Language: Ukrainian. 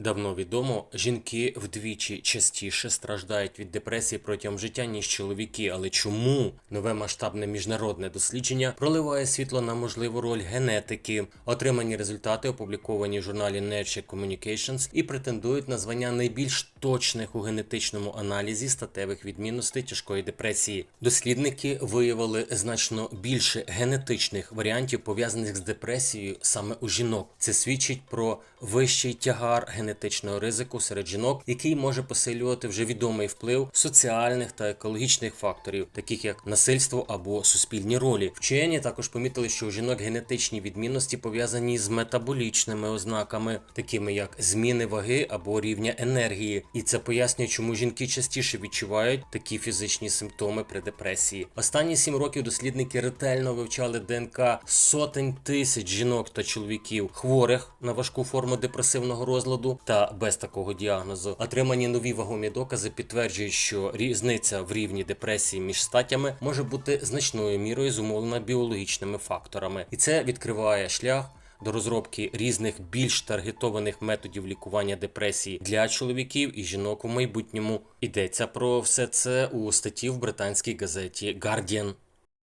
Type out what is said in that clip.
Давно відомо, жінки вдвічі частіше страждають від депресії протягом життя, ніж чоловіки. Але чому нове масштабне міжнародне дослідження проливає світло на можливу роль генетики? Отримані результати опубліковані в журналі Nature Communications і претендують на звання найбільш точних у генетичному аналізі статевих відмінностей тяжкої депресії. Дослідники виявили значно більше генетичних варіантів пов'язаних з депресією саме у жінок. Це свідчить про вищий тягар генетичного ризику серед жінок, який може посилювати вже відомий вплив соціальних та екологічних факторів, таких як насильство або суспільні ролі. Вчені також помітили, що у жінок генетичні відмінності пов'язані з метаболічними ознаками, такими як зміни ваги або рівня енергії, і це пояснює, чому жінки частіше відчувають такі фізичні симптоми при депресії. Останні сім років дослідники ретельно вивчали ДНК сотень тисяч жінок та чоловіків, хворих на важку форму депресивного розладу та без такого діагнозу. Отримані нові вагомі докази підтверджують, що різниця в рівні депресії між статтями може бути значною мірою зумовлена біологічними факторами, і це відкриває шлях. До розробки різних більш таргетованих методів лікування депресії для чоловіків і жінок у майбутньому йдеться про все це у статті в британській газеті Guardian.